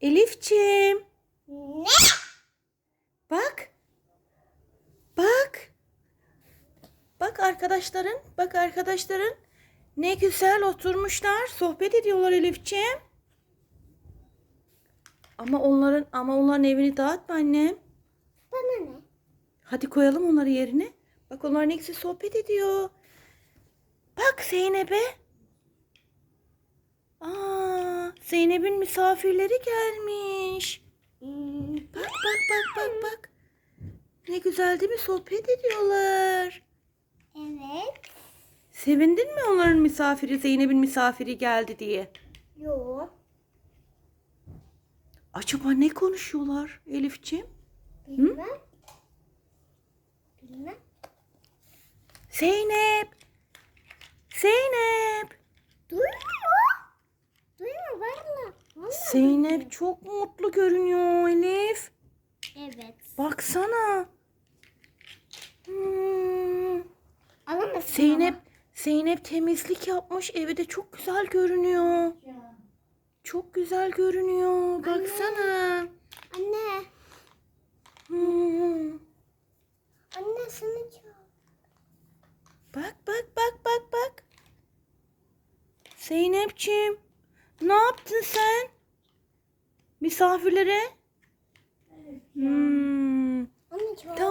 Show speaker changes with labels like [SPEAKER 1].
[SPEAKER 1] Elifçim.
[SPEAKER 2] Ne?
[SPEAKER 1] Bak. Bak. Bak arkadaşların, bak arkadaşların ne güzel oturmuşlar, sohbet ediyorlar Elifçim. Ama onların ama onların evini dağıtma annem.
[SPEAKER 2] Bana ne?
[SPEAKER 1] Hadi koyalım onları yerine. Bak onlar ne güzel sohbet ediyor. Bak Zeynep'e. Zeynep'in misafirleri gelmiş.
[SPEAKER 2] Hmm,
[SPEAKER 1] Bak bak bak bak bak. Ne güzel değil mi? Sohbet ediyorlar.
[SPEAKER 2] evet.
[SPEAKER 1] Sevindin mi onların misafiri, Zeynep'in misafiri geldi diye?
[SPEAKER 2] Yok.
[SPEAKER 1] Acaba ne konuşuyorlar Elifçim?
[SPEAKER 2] Bilmem. Bilmem.
[SPEAKER 1] Zeynep! Zeynep! Zeynep çok mutlu görünüyor Elif.
[SPEAKER 2] Evet.
[SPEAKER 1] Baksana. Hmm.
[SPEAKER 2] Alamazsın
[SPEAKER 1] Zeynep Zeynep temizlik yapmış. Evi de çok güzel görünüyor. Çok güzel görünüyor. Baksana.
[SPEAKER 2] ama. Anne.
[SPEAKER 1] Hmm.
[SPEAKER 2] Anne sana çok.
[SPEAKER 1] Bak bak bak bak bak. Zeynepçim. Ne yaptın sen? Misafirlere? Hmm.
[SPEAKER 2] Anne.
[SPEAKER 1] Tamam.